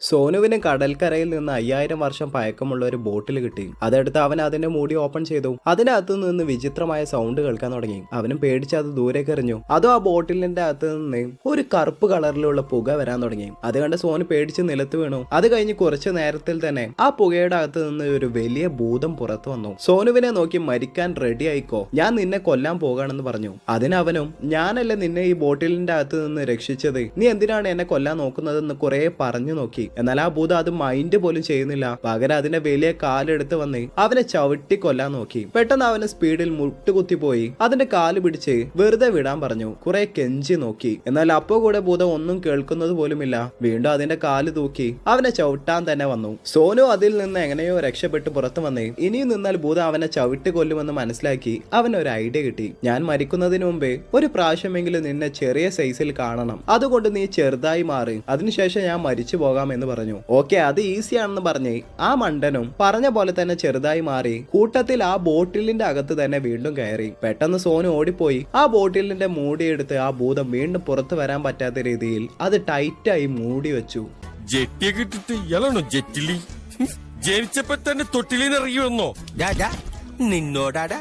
സോനുവിന് കടൽക്കരയിൽ നിന്ന് അയ്യായിരം വർഷം പഴക്കമുള്ള ഒരു ബോട്ടിൽ കിട്ടി. അതെടുത്ത് അവൻ അതിന്റെ മൂടി ഓപ്പൺ ചെയ്തു. അതിനകത്ത് നിന്ന് വിചിത്രമായ സൗണ്ട് കേൾക്കാൻ തുടങ്ങി. അവനും പേടിച്ച് അത് ദൂരേക്ക് എറിഞ്ഞു. അതോ ആ ബോട്ടിലിന്റെ അകത്ത് നിന്ന് ഒരു കറുപ്പ് കളറിലുള്ള പുക വരാൻ തുടങ്ങി. അത് കണ്ട് സോനു പേടിച്ച് നിലത്ത് വീണു. അത് കഴിഞ്ഞ് കുറച്ചു നേരത്തിൽ തന്നെ ആ പുകയുടെ അകത്ത് നിന്ന് ഒരു വലിയ ഭൂതം പുറത്തു വന്നു. സോനുവിനെ നോക്കി മരിക്കാൻ റെഡി ആയിക്കോ? ഞാൻ നിന്നെ കൊല്ലാൻ പോകാണെന്ന് പറഞ്ഞു. അതിനവനും ഞാനല്ലേ നിന്നെ ഈ ബോട്ടിലിന്റെ അകത്ത് നിന്ന് രക്ഷിച്ചത്? നീ എന്തിനാണ് എന്നെ കൊല്ലാൻ നോക്കുന്നതെന്ന് കുറെ പറഞ്ഞു നോക്കി. എന്നാൽ ആ ഭൂതം അത് മൈൻഡ് പോലും ചെയ്യുന്നില്ല. പകരം അതിന്റെ വലിയ കാലെടുത്ത് വന്ന് അവനെ ചവിട്ടി കൊല്ലാൻ നോക്കി. പെട്ടെന്ന് അവന് സ്പീഡിൽ മുട്ടുകുത്തി പോയി. അതിന്റെ കാൽ പിടിച്ച് വെറുതെ വിടാൻ പറഞ്ഞു. കുറെ കെഞ്ചി നോക്കി. എന്നാൽ അപ്പോ കൂടെ ഭൂതം ഒന്നും കേൾക്കുന്നത് പോലുമില്ല. വീണ്ടും അതിന്റെ കാൽ തൂക്കി അവനെ ചവിട്ടാൻ തന്നെ വന്നു. സോനു അതിൽ നിന്ന് എങ്ങനെയോ രക്ഷപ്പെട്ട് പുറത്തു വന്നേ ഇനിയും നിന്നാൽ ഭൂതം അവനെ ചവിട്ടി കൊല്ലുമെന്ന് മനസ്സിലാക്കി അവൻ ഒരു ഐഡിയ കിട്ടി. ഞാൻ മരിക്കുന്നതിന് മുമ്പേ ഒരു പ്രാവശ്യമെങ്കിലും നിന്നെ ചെറിയ സൈസിൽ കാണണം. അതുകൊണ്ട് നീ ചെറുതായി മാറി. അതിനുശേഷം ഞാൻ മരിച്ചു പോകാം എന്ന് പറഞ്ഞു. ഓക്കെ അത് ഈസി ആണെന്ന് പറഞ്ഞ് ആ മണ്ടനും പറഞ്ഞ പോലെ തന്നെ ചെറുതായി മാറി കൂട്ടത്തിൽ ആ ബോട്ടിലിന്റെ അകത്ത് തന്നെ വീണ്ടും കയറി. പെട്ടെന്ന് സോനു ഓടിപ്പോയി. ആ ബോട്ടിലിന്റെ മൂടിയെടുത്ത് ആ ഭൂതം വീണ്ടും പുറത്തു വരാൻ പറ്റാത്ത രീതിയിൽ അത് ടൈറ്റായി മൂടി വെച്ചു. ജെട്ടിയൊക്കെ ഇട്ടിട്ട് ഇയാളാണോ ജെറ്റിലി ജനിച്ചപ്പോ തന്നെ തൊട്ടിലിന്ന് ഇറങ്ങി വന്നോ? നിന്നോടാടാ